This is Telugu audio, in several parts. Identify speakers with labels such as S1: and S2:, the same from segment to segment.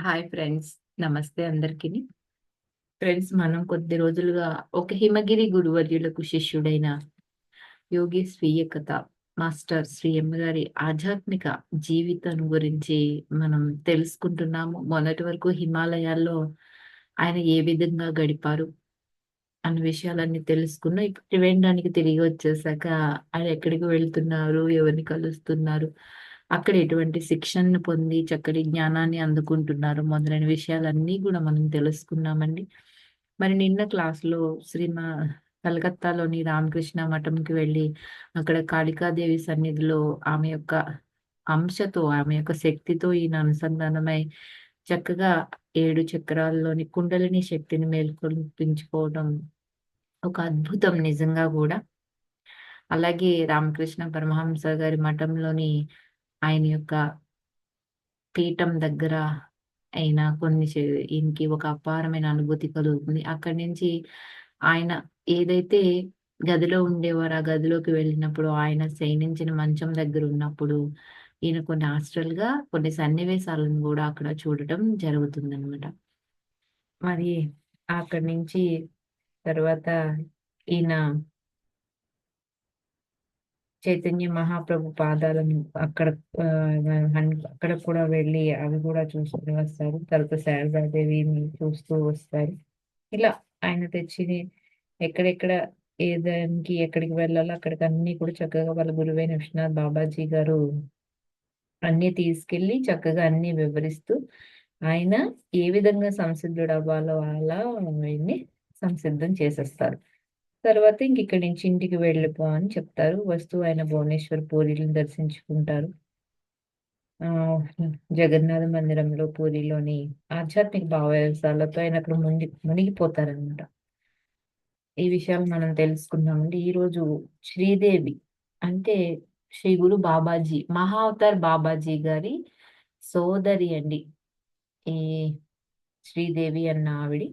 S1: హాయ్ ఫ్రెండ్స్ నమస్తే అందరికీ. ఫ్రెండ్స్ మనం కొద్ది రోజులుగా ఒక హిమగిరి గురువర్యులకు శిష్యుడైన యోగి స్వీయ కథ మాస్టర్ శ్రీ ఎం గారి ఆధ్యాత్మిక జీవితం గురించి మనం తెలుసుకుంటున్నాము. మొదటి వరకు హిమాలయాల్లో ఆయన ఏ విధంగా గడిపారు అనే విషయాలన్నీ తెలుసుకున్నా. ఇప్పుడు త్రివేంద్రానికి తిరిగి వచ్చేసాక ఆయన ఎక్కడికి వెళ్తున్నారు ఎవరిని కలుస్తున్నారు అక్కడ ఎటువంటి శిక్షణను పొంది చక్కటి జ్ఞానాన్ని అందుకుంటున్నారు మొదలైన విషయాలన్నీ కూడా మనం తెలుసుకున్నామండి. మరి నిన్న క్లాస్లో శ్రీమా కలకత్తాలోని రామకృష్ణ మఠంకి వెళ్ళి అక్కడ కాళికాదేవి సన్నిధిలో ఆమె యొక్క అంశతో ఆమె యొక్క శక్తితో ఈయన అనుసంధానమై చక్కగా ఏడు చక్రాల్లోని కుండలిని శక్తిని మేల్కొల్పించుకోవడం ఒక అద్భుతం నిజంగా కూడా. అలాగే రామకృష్ణ పరమహంస గారి మఠంలోని ఆయన యొక్క పీఠం దగ్గర అయిన కొన్ని ఈయనకి ఒక అపారమైన అనుభూతి కలుగుతుంది. అక్కడి నుంచి ఆయన ఏదైతే గదిలో ఉండేవారు ఆ గదిలోకి వెళ్ళినప్పుడు ఆయన శయనించిన మంచం దగ్గర ఉన్నప్పుడు ఈయన కొన్ని హాస్టల్గా కొన్ని సన్నివేశాలను కూడా అక్కడ చూడటం జరుగుతుందన్నమాట. మరి అక్కడి నుంచి తర్వాత ఈయన చైతన్య మహాప్రభు పాదాలను అక్కడ అక్కడ కూడా వెళ్ళి అవి కూడా చూసుకుని వస్తారు. తర్వాత శారదాదేవిని చూస్తూ వస్తారు. ఇలా ఆయన తెచ్చిన ఎక్కడెక్కడ ఏ దానికి ఎక్కడికి వెళ్ళాలో అక్కడికి అన్ని కూడా చక్కగా వాళ్ళ గురువైన విశ్వనాథ్ బాబాజీ గారు అన్ని తీసుకెళ్ళి చక్కగా అన్ని వివరిస్తూ ఆయన ఏ విధంగా సంసిద్ధుడు అవ్వాలో అలా ఆయన్ని సంసిద్ధం చేసేస్తారు. తర్వాత ఇంక ఇక్కడి నుంచి ఇంటికి వెళ్ళిపో అని చెప్తారు. వస్తూ ఆయన భువనేశ్వర్ పూరీలను దర్శించుకుంటారు. ఆ జగన్నాథ మందిరంలో పూరిలోని ఆధ్యాత్మిక భావవ్యాసాలతో ఆయన అక్కడ మునిగి మునిగిపోతారనమాట ఈ విషయాలు మనం తెలుసుకుందామండి. ఈ రోజు శ్రీదేవి అంటే శ్రీ గురు బాబాజీ మహావతార్ బాబాజీ గారి సోదరి అండి ఈ శ్రీదేవి అన్న ఆవిడి.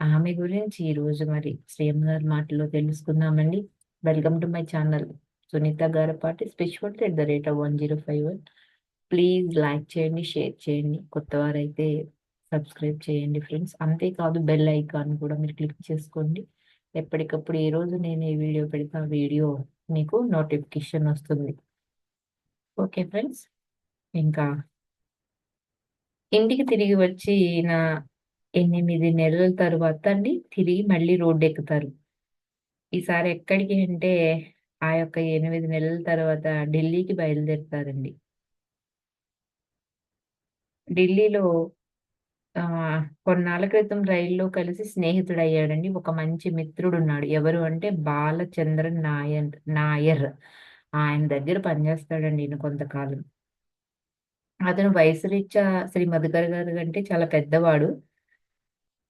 S1: ఆమె గురించి ఈ రోజు మరి శ్రీఎం గారి మాటలో తెలుసుకుందామండి. Welcome to my channel Sunitha Garapati spiritual at the rate of one zero five one please like చేయండి షేర్ చేయండి. కొత్త వారైతే సబ్స్క్రైబ్ చేయండి ఫ్రెండ్స్ అంతేకాదు బెల్ ఐకాన్ కూడా మీరు క్లిక్ చేసుకోండి. ఎప్పటికప్పుడు ఏ రోజు నేను ఈ వీడియో పెడతా వీడియో మీకు నోటిఫికేషన్ వస్తుంది. ఓకే ఫ్రెండ్స్ ఇంకా ఇంటికి తిరిగి వచ్చి నా ఎనిమిది నెలల తరువాత అండి తిరిగి మళ్ళీ రోడ్డు ఎక్కుతారు ఈసారి ఎక్కడికి అంటే ఆ యొక్క ఎనిమిది నెలల తర్వాత ఢిల్లీకి బయలుదేరుతారండి. ఢిల్లీలో ఆ కొన్నాళ్ళ క్రితం రైల్లో కలిసి స్నేహితుడు అయ్యాడండి ఒక మంచి మిత్రుడు ఉన్నాడు ఎవరు అంటే బాలచంద్రన్ నాయర్ నాయర్. ఆయన దగ్గర పనిచేస్తాడండి ఈయన కొంతకాలం. అతను వయసు రీత్యా శ్రీ మధుకర్ గారు కంటే చాలా పెద్దవాడు.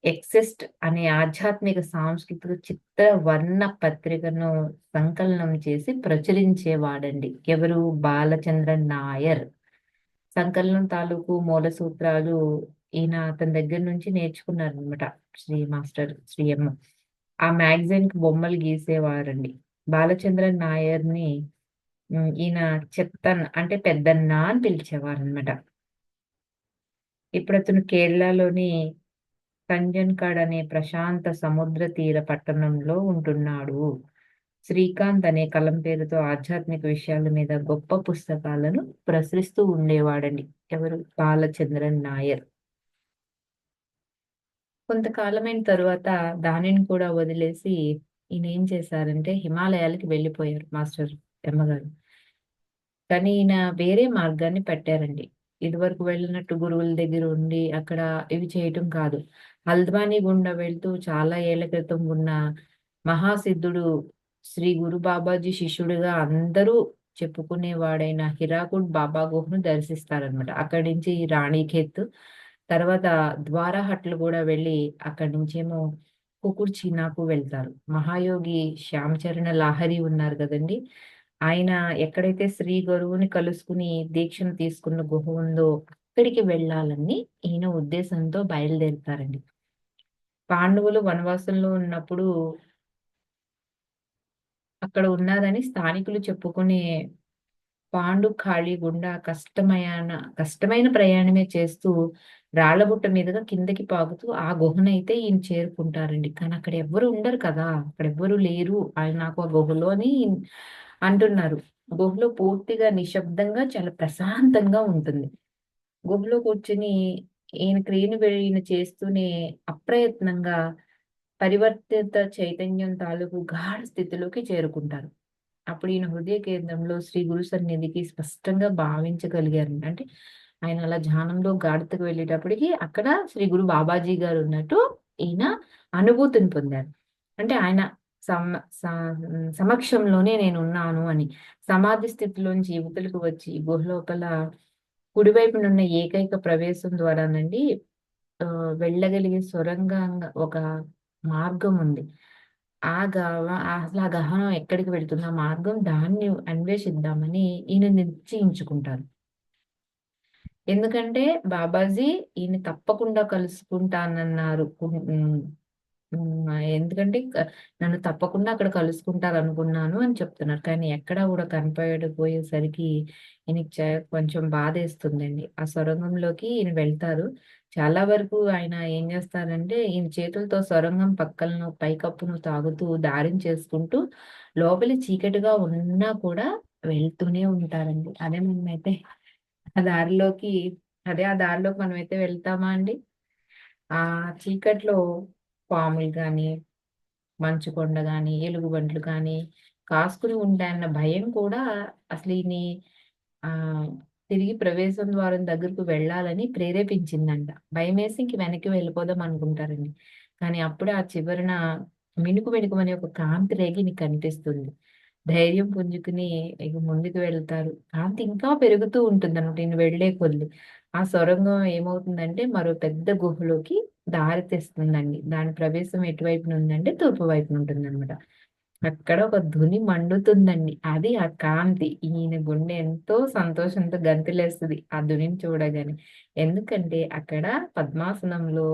S1: ఎక్సెస్ట్ అనే ఆధ్యాత్మిక సాంస్కృతిక చిత్ర వర్ణ పత్రికను సంకలనం చేసి ప్రచురించేవాడండి. ఎవరు? బాలచంద్రన్ నాయర్. సంకలనం తాలూకు మూల సూత్రాలు ఈయన అతని దగ్గర నుంచి నేర్చుకున్నారు అనమాట శ్రీ మాస్టర్ శ్రీ ఎం ఆ మ్యాగజైన్కి బొమ్మలు గీసేవారండి. బాలచంద్ర నాయర్ని ఈయన చెత్తన్ అంటే పెద్దన్న అని పిలిచేవారు అనమాట ఇప్పుడు అతను కేరళలోని కంజన్కాడ్ అనే ప్రశాంత సముద్ర తీర పట్టణంలో ఉంటున్నాడు. శ్రీకాంత్ అనే కలం పేరుతో ఆధ్యాత్మిక విషయాల మీద గొప్ప పుస్తకాలను ప్రసరిస్తూ ఉండేవాడండి. ఎవరు? బాలచంద్రన్ నాయర్. కొంతకాలమైన తరువాత దానిని కూడా వదిలేసి ఈయన ఏం చేశారంటే హిమాలయాలకి వెళ్ళిపోయారు మాస్టర్ ఎమ్మగారు. కానీ ఈయన వేరే మార్గాన్ని పెట్టారండి. ఇదివరకు వెళ్ళినట్టు గురువుల దగ్గర ఉండి అక్కడ ఇవి చేయటం కాదు. హల్ద్వానీ గుండా వెళ్తూ చాలా ఏళ్ళ క్రితం ఉన్న మహాసిద్ధుడు శ్రీ గురు బాబాజీ శిష్యుడిగా అందరూ చెప్పుకునేవాడైన హిరాకుడ్ బాబా గుహను దర్శిస్తారనమాట అక్కడి నుంచి రాణిఖేత్ తర్వాత ద్వారహట్లు కూడా వెళ్ళి అక్కడి నుంచేమో కుకుర్చీనాకు వెళ్తారు. మహాయోగి శ్యామచరణ లాహరి ఉన్నారు కదండి. ఆయన ఎక్కడైతే శ్రీ గురువుని కలుసుకుని దీక్షను తీసుకున్న గుహ ఉందో అక్కడికి వెళ్ళాలని ఈయన ఉద్దేశంతో బయలుదేరుతారండి. పాండవులు వనవాసంలో ఉన్నప్పుడు అక్కడ ఉన్నారని స్థానికులు చెప్పుకునే పాండు ఖాళీ గుండా కష్టమైన కష్టమైన ప్రయాణమే చేస్తూ రాళ్ళబుట్ట మీదుగా కిందకి పాగుతూ ఆ గుహనైతే ఈయన చేరుకుంటారండి. కానీ అక్కడ ఎవ్వరు ఉండరు కదా. అక్కడ ఎవ్వరు లేరు. ఆయన నాకు ఆ గుహలో అని అంటున్నారు. గుహలో పూర్తిగా నిశ్శబ్దంగా చాలా ప్రశాంతంగా ఉంటుంది. గుహలో కూర్చుని ఈయన క్రియను ఈయన చేస్తూనే అప్రయత్నంగా పరివర్తిత చైతన్యం తాలూకు గాఢ స్థితిలోకి చేరుకుంటారు. అప్పుడు ఈయన హృదయ కేంద్రంలో శ్రీ గురు సన్నిధికి స్పష్టంగా భావించగలిగారు. అంటే ఆయన అలా ధ్యానంలో గాఢతకు వెళ్ళేటప్పటికి అక్కడ శ్రీ గురు బాబాజీ గారు ఉన్నట్టు ఈయన అనుభూతిని పొందారు. అంటే ఆయన సమ స- సమక్షంలోనే నేను ఉన్నాను అని సమాధి స్థితిలోంచి యువకులకు వచ్చి గుహ లోపల కుడివైపునున్న ఏకైక ప్రవేశం ద్వారానండి ఆ, వెళ్ళగలిగే సొరంగంగా ఒక మార్గం ఉంది ఆ గవ అసలు ఆ గహనం ఎక్కడికి వెళ్తున్న ఆ మార్గం దాన్ని అన్వేషిద్దామని ఈయన నిశ్చయించుకుంటారు. ఎందుకంటే బాబాజీ ఈయన తప్పకుండా కలుసుకుంటానన్నారు. ఎందుకంటే నన్ను తప్పకుండా అక్కడ కలుసుకుంటారు అనుకున్నాను అని చెప్తున్నారు. కానీ ఎక్కడా కూడా కనపడకపోయేసరికి ఈయనకి చ- కొంచెం బాధేస్తుందండి. ఆ సొరంగంలోకి ఈయన వెళ్తారు. చాలా వరకు ఆయన ఏం చేస్తారంటే ఈయన చేతులతో సొరంగం పక్కలను పైకప్పును తాగుతూ దారిని చేసుకుంటూ లోపలి చీకటిగా ఉన్నా కూడా వెళ్తూనే ఉంటారండి. అదే మనమైతే ఆ దారిలోకి అదే ఆ దారిలోకి మనమైతే వెళ్తామా అండి? ఆ చీకట్లో పాములు కానీ మంచుకొండ కానీ ఎలుగుబంట్లు కానీ కాసుకుని ఉంటాయన్న భయం కూడా అసలు ఈయన ఆ తిరిగి ప్రవేశం ద్వారం దగ్గరకు వెళ్ళాలని ప్రేరేపించిందంట. భయం వేసి ఇంక వెనక్కి వెళ్ళిపోదాం అనుకుంటారండి. కానీ అప్పుడే ఆ చివరన మినుకు అనే ఒక కాంతి రేగి నీకు కనిపిస్తుంది. ధైర్యం పుంజుకుని ఇక ముందుకు వెళ్తారు. కాంతి ఇంకా పెరుగుతూ ఉంటుంది అనమాట నేను వెళ్ళే కొద్ది. ఆ సొరంగం ఏమవుతుందంటే మరో పెద్ద గుహలోకి దారి తెస్తుందండి. దాని ప్రవేశం ఎటువైపున ఉందంటే తూర్పు వైపున ఉంటుంది అనమాట అక్కడ ఒక ధుని మండుతుందండి. అది ఆ కాంతి. ఈయన గుండె ఎంతో సంతోషంతో గంతులేస్తుంది ఆ ధునిని చూడగానే. ఎందుకంటే అక్కడ పద్మాసనంలో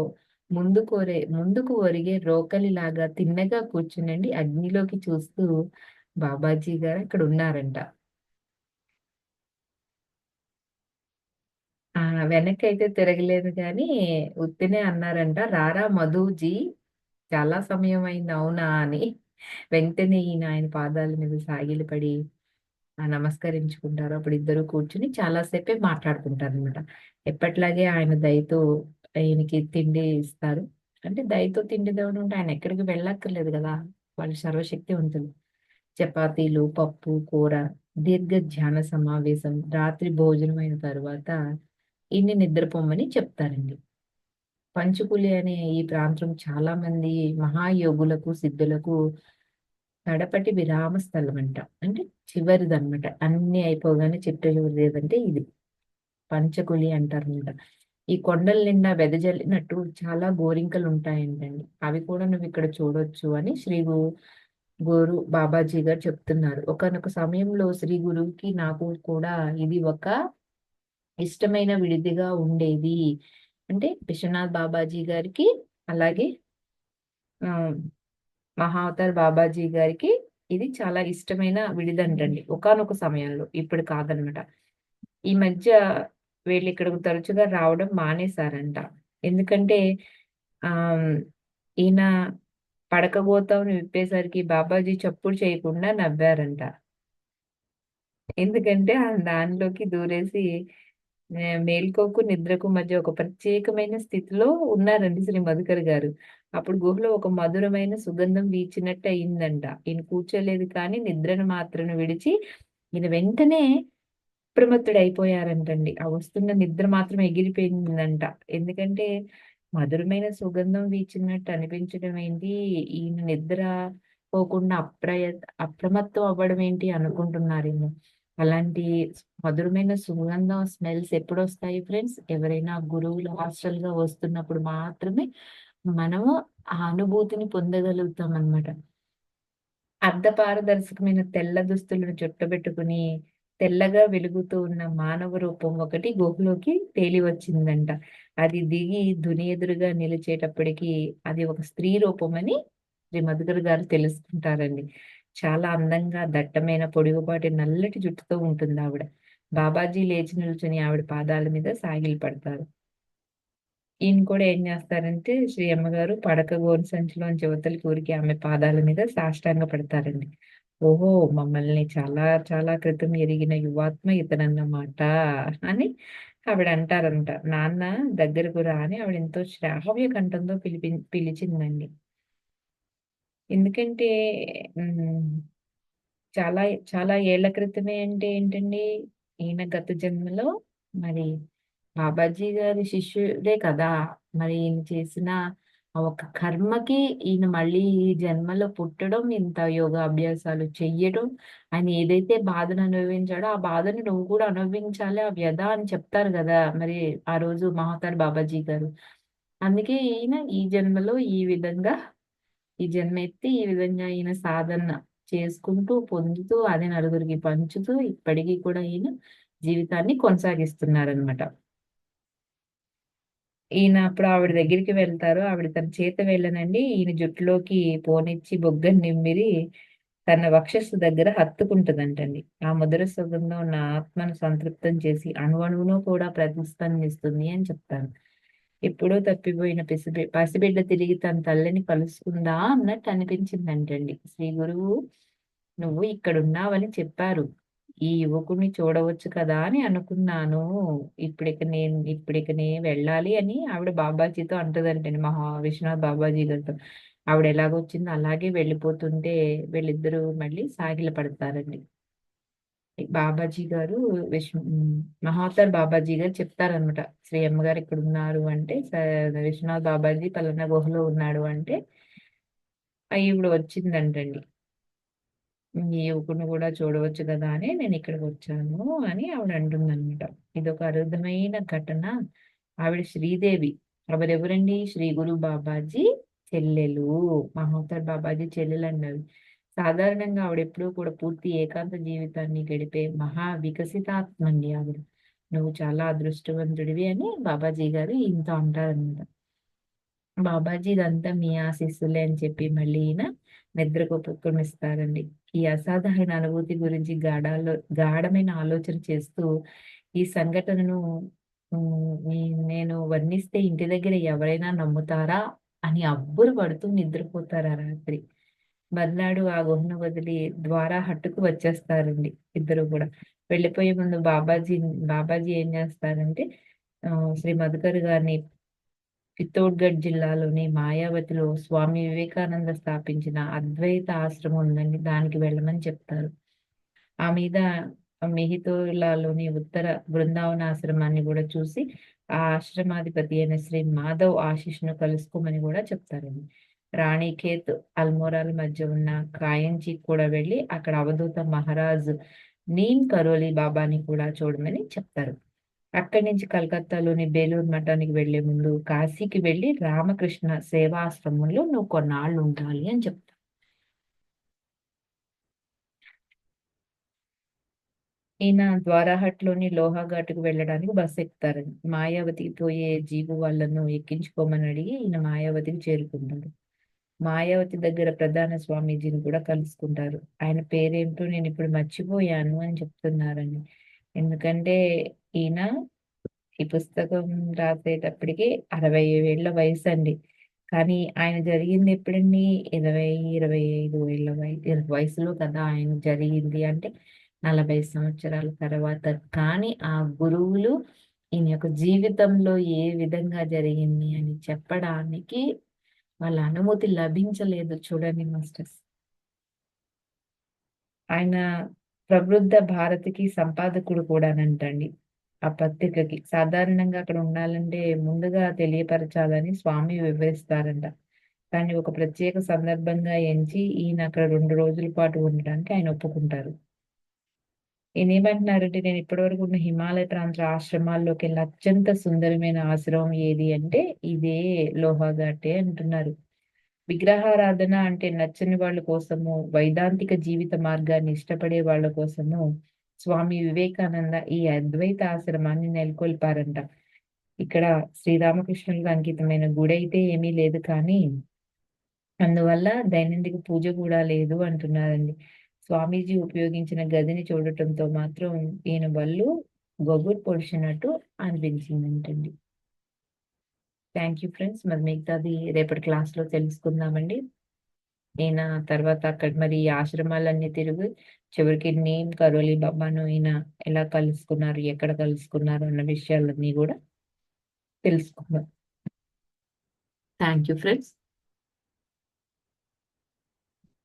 S1: ముందు కోరే ముందుకు ఒరిగే రోకలిలాగా తిన్నగా కూర్చునండి అగ్నిలోకి చూస్తూ బాబాజీ గారు అక్కడ ఉన్నారంట. ఆ వెనక్కి అయితే తిరగలేదు కానీ ఉత్తినే అన్నారంట రారా మధుజీ చాలా సమయం అయింది అవునా అని. వెంటనే ఈయన ఆయన పాదాల మీద సాగిలపడి ఆ నమస్కరించుకుంటారు. అప్పుడు ఇద్దరు కూర్చుని చాలాసేపే మాట్లాడుకుంటారు అనమాట ఎప్పట్లాగే ఆయన దయతో ఆయనకి తిండి ఇస్తారు. అంటే దయతో తిండి దేవుడు ఉంటే ఆయన ఎక్కడికి వెళ్ళక్కర్లేదు కదా వాళ్ళ సర్వశక్తి ఉంటుంది. చపాతీలు పప్పు కూర దీర్ఘ ధ్యాన సమావేశం రాత్రి భోజనం అయిన తర్వాత ఇన్ని నిద్రపోమని చెప్తారండి. పంచుకులి అనే ఈ ప్రాంతం చాలా మంది మహాయోగులకు సిద్ధులకు కడపటి విరామ స్థలం అంట అంటే చివరిది అనమాట అన్ని అయిపోగానే చిట్ట చివరిది ఏదంటే ఇది. పంచకులి అంటారనమాట ఈ కొండల నిండా వెదజల్లినట్టు చాలా గోరింకలు ఉంటాయంటండి అవి కూడా నువ్వు ఇక్కడ చూడొచ్చు అని శ్రీ గోరు బాబాజీ గారు చెప్తున్నారు. ఒకనొక సమయంలో శ్రీ గురువుకి నాకు కూడా ఇది ఒక ఇష్టమైన విడిదిగా ఉండేది. అంటే విశ్వనాథ్ బాబాజీ గారికి అలాగే ఆ, మహావతార్ బాబాజీ గారికి ఇది చాలా ఇష్టమైన విడిదంటండి ఒకానొక సమయంలో ఇప్పుడు కాదనమాట. ఈ మధ్య వీళ్ళు ఇక్కడకు తరచుగా రావడం మానేశారంట. ఎందుకంటే ఆ ఈయన పడకబోతామని విప్పేసరికి బాబాజీ చప్పుడు చేయకుండా నవ్వారంట. ఎందుకంటే ఆ దానిలోకి దూరేసి మేల్కోకు నిద్రకు మధ్య ఒక ప్రత్యేకమైన స్థితిలో ఉన్నారండి శ్రీ మధుకర్ గారు. అప్పుడు గుహలో ఒక మధురమైన సుగంధం వీచినట్టు అయిందంట. ఈయన కూర్చోలేదు కానీ నిద్రను మాత్రం విడిచి ఈయన వెంటనే అప్రమత్తుడు అయిపోయారంటండి ఆ వస్తున్న నిద్ర మాత్రం ఎగిరిపోయిందంట. ఎందుకంటే మధురమైన సుగంధం వీచినట్టు అనిపించడం ఏంటి? ఈయన నిద్ర పోకుండా అప్రయ అప్రమత్తం అవ్వడం ఏంటి అనుకుంటున్నారేమో. అలాంటి మధురమైన సుగంధం స్మెల్స్ ఎప్పుడు వస్తాయి ఫ్రెండ్స్? ఎవరైనా గురువులు హాస్టల్గా వస్తున్నప్పుడు మాత్రమే మనము ఆ అనుభూతిని పొందగలుగుతాం అన్నమాట అర్ధ పారదర్శకమైన తెల్ల దుస్తులను చుట్టబెట్టుకుని తెల్లగా వెలుగుతూ ఉన్న మానవ రూపం ఒకటి గుహలోకి తేలి వచ్చిందంట అది దిగి దుని ఎదురుగా నిలిచేటప్పటికి అది ఒక స్త్రీ రూపం అని శ్రీ మధుకర్ గారు తెలుసుకుంటారండి. చాలా అందంగా దట్టమైన పొడుగుపాటి నల్లటి జుట్టుతో ఉంటుంది ఆవిడ. బాబాజీ లేచి నిల్చుని ఆవిడ పాదాల మీద సాగిలి పడతారు. ఈయన కూడా ఏం చేస్తారంటే శ్రీ అమ్మగారు పడక గోరు సంచిలోంచి యువతలకి ఊరికి ఆమె పాదాల మీద సాష్టాంగ పడతారండి. ఓహో మమ్మల్ని చాలా చాలా క్రితం ఎరిగిన యువాత్మ ఇతనన్నమాట అని ఆవిడ అంటారంట. నాన్న దగ్గరకు రా అని ఆవిడ ఎంతో శ్రావ్య కంఠంతో పిలిపి పిలిచిందండి. ఎందుకంటే చాలా చాలా ఏళ్ళ క్రితమే అంటే ఏంటండి ఈయన గత జన్మలో మరి బాబాజీ గారి శిష్యుడే కదా. మరి ఈయన చేసిన ఆ ఒక కర్మకి ఈయన మళ్ళీ ఈ జన్మలో పుట్టడం ఇంత యోగా అభ్యాసాలు చెయ్యడం ఆయన ఏదైతే బాధను అనుభవించాడో ఆ బాధను నువ్వు కూడా అనుభవించాలి ఆ వ్యధ అని చెప్తారు కదా మరి ఆ రోజు మహాతార్ బాబాజీ గారు. అందుకే ఈయన ఈ జన్మలో ఈ విధంగా ఈ జన్మ ఎత్తి ఈ విధంగా ఈయన సాధన చేసుకుంటూ పొందుతూ అది నలుగురికి పంచుతూ ఇప్పటికీ కూడా ఈయన జీవితాన్ని కొనసాగిస్తున్నారనమాట ఈయన అప్పుడు ఆవిడ దగ్గరికి వెళ్తారు. ఆవిడ తన చేత వెళ్ళనండి. ఈయన జుట్టులోకి పోనిచ్చి బొగ్గని నిమ్మిరి తన వక్షస్సు దగ్గర హత్తుకుంటుందంటండి. ఆ మధుర సుగంధం నా ఆత్మను సంతృప్తం చేసి అణువణువును కూడా ప్రతిస్పందిస్తుంది అని చెప్తాను. ఎప్పుడో తప్పిపోయిన పిసిబి పసిబిడ్డ తిరిగి తన తల్లిని కలుసుకుందా అన్నట్టు అనిపించిందంటండి. శ్రీ గురువు నువ్వు ఇక్కడ ఉన్నావని చెప్పారు. ఈ యువకుడిని చూడవచ్చు కదా అని అనుకున్నాను. ఇప్పుడిక నేను ఇప్పుడిక నేను వెళ్ళాలి అని ఆవిడ బాబాజీతో అంటదంటండి. మహా విశ్వనాథ్ బాబాజీ గారితో. ఆవిడ ఎలాగొచ్చిందో అలాగే వెళ్ళిపోతుంటే వీళ్ళిద్దరూ మళ్ళీ సాగిల పడతారండి బాబాజీ గారు విష్ణు ఉమ్, బాబాజీ గారు చెప్తారనమాట శ్రీ అమ్మగారు ఇక్కడ ఉన్నారు అంటే విశ్వనాథ్ బాబాజీ పలానా గుహలో ఉన్నాడు అంటే ఈవిడ వచ్చిందంటండి. ఈ యువకుని కూడా చూడవచ్చు కదా అని నేను ఇక్కడికి వచ్చాను అని ఆవిడ అంటుందన్నమాట. ఇది ఒక అరుదమైన ఘటన. ఆవిడ శ్రీదేవి. ఎవరెవరండి? శ్రీ గురు బాబాజీ చెల్లెలు. మహోత్తర్ బాబాజీ చెల్లెలు అన్నవి సాధారణంగా ఆవిడ ఎప్పుడూ కూడా పూర్తి ఏకాంత జీవితాన్ని గడిపే మహా వికసితాత్మండి ఆవిడ. నువ్వు చాలా అదృష్టవంతుడివి అని బాబాజీ గారు ఇంత అంటారనమాట. బాబాజీ ఇదంతా మీ ఆశీస్సులే అని చెప్పి మళ్ళీ ఈయన నిద్రకు ఉపక్రమిస్తారండి ఈ అసాధారణ అనుభూతి గురించి గాఢాలో గాఢమైన ఆలోచన చేస్తూ ఈ సంఘటనను నేను వర్ణిస్తే ఇంటి దగ్గర ఎవరైనా నమ్ముతారా అని అబ్బురు పడుతూ నిద్రపోతారు ఆ రాత్రి. మర్నాడు ఆ గుహను వదిలి ద్వారా హట్టుకు వచ్చేస్తారండి ఇద్దరు కూడా. వెళ్ళిపోయే ముందు బాబాజీ బాబాజీ ఏం చేస్తారంటే ఆ, శ్రీ మధుకర్ గారిని చిత్తోడ్గఢ్ జిల్లాలోని మాయావతిలో స్వామి వివేకానంద స్థాపించిన అద్వైత ఆశ్రమం ఉందండి. దానికి వెళ్ళమని చెప్తారు. ఆ మీద మిహితోలాలోని ఉత్తర బృందావన ఆశ్రమాన్ని కూడా చూసి ఆ ఆశ్రమాధిపతి అయిన శ్రీ మాధవ్ ఆశిష్ను కలుసుకోమని కూడా చెప్తారండి. రాణిఖేత్ అల్మోరాల మధ్య ఉన్న కాయంచి కూడా వెళ్ళి అక్కడ అవధూత మహారాజ్ నీమ్ కరోలి బాబాని కూడా చూడమని చెప్తారు. అక్కడి నుంచి కలకత్తాలోని బేలూరు మఠానికి వెళ్ళే ముందు కాశీకి వెళ్ళి రామకృష్ణ సేవాశ్రమంలో నువ్వు కొన్నాళ్ళు ఉండాలి అని చెప్తారు. ఈయన ద్వారాహట్లోని లోహాఘాట్కు వెళ్ళడానికి బస్సు ఎక్కుతారని మాయావతికి పోయే జీవు వాళ్ళను ఎక్కించుకోమని అడిగి ఈయన మాయావతికి చేరుకుంటాడు మాయావతి దగ్గర ప్రధాన స్వామీజీని కూడా కలుసుకుంటారు. ఆయన పేరేంటో నేను ఇప్పుడు మర్చిపోయాను అని చెప్తున్నారండి. ఎందుకంటే ఈయన ఈ పుస్తకం రాసేటప్పటికి అరవై ఏళ్ళ వయసు అండి కానీ ఆయన జరిగింది ఎప్పుడండి? ఇరవై ఇరవై ఐదు ఏళ్ళ వయసు వయసులో కదా ఆయన జరిగింది అంటే నలభై సంవత్సరాల తర్వాత. కానీ ఆ గురువులు ఈయన యొక్క జీవితంలో ఏ విధంగా జరిగింది అని చెప్పడానికి వాళ్ళ అనుమతి లభించలేదు చూడండి మాస్టర్స్ ఆయన ప్రబుద్ధ భారతికి సంపాదకుడు కూడానంటండి. ఆ పత్రికకి. సాధారణంగా అక్కడ ఉండాలంటే ముందుగా తెలియపరచాలని స్వామి వివరిస్తారంట. కానీ ఒక ప్రత్యేక సందర్భంగా ఎంచి ఈయన అక్కడ రెండు రోజుల పాటు ఉండడానికి ఆయన ఒప్పుకుంటారు. ఏమంటున్నారంటే నేను ఇప్పటివరకు ఉన్న హిమాలయ ప్రాంత ఆశ్రమాల్లోకి వెళ్ళి అత్యంత సుందరమైన ఆశ్రమం ఏది అంటే ఇదే లోహాఘాటే అంటున్నారు విగ్రహారాధన అంటే నచ్చని వాళ్ళ కోసము వైదాంతిక జీవిత మార్గాన్ని ఇష్టపడే వాళ్ళ కోసము స్వామి వివేకానంద ఈ అద్వైత ఆశ్రమాన్ని నెలకొల్పారంట ఇక్కడ శ్రీరామకృష్ణులకు అంకితమైన గుడి అయితే ఏమీ లేదు కానీ అందువల్ల దైనందిక పూజ కూడా లేదు అంటున్నారండి. స్వామీజీ ఉపయోగించిన గదిని చూడటంతో మాత్రం ఈయన బళ్ళు గొగ్గురు పొడిచినట్టు అనిపించిందంటండి. Thank you friends. మరి మిగతాది రేపటి క్లాస్‌లో తెలుసుకుందామండి. ఈయన తర్వాత అక్కడ మరి ఈ ఆశ్రమాలన్నీ తిరిగి చివరికి నేమ్ కరోలి బాబాను ఈయన ఎలా కలుసుకున్నారు, ఎక్కడ కలుసుకున్నారు అన్న విషయాలన్నీ కూడా తెలుసుకుందాం. Thank you friends.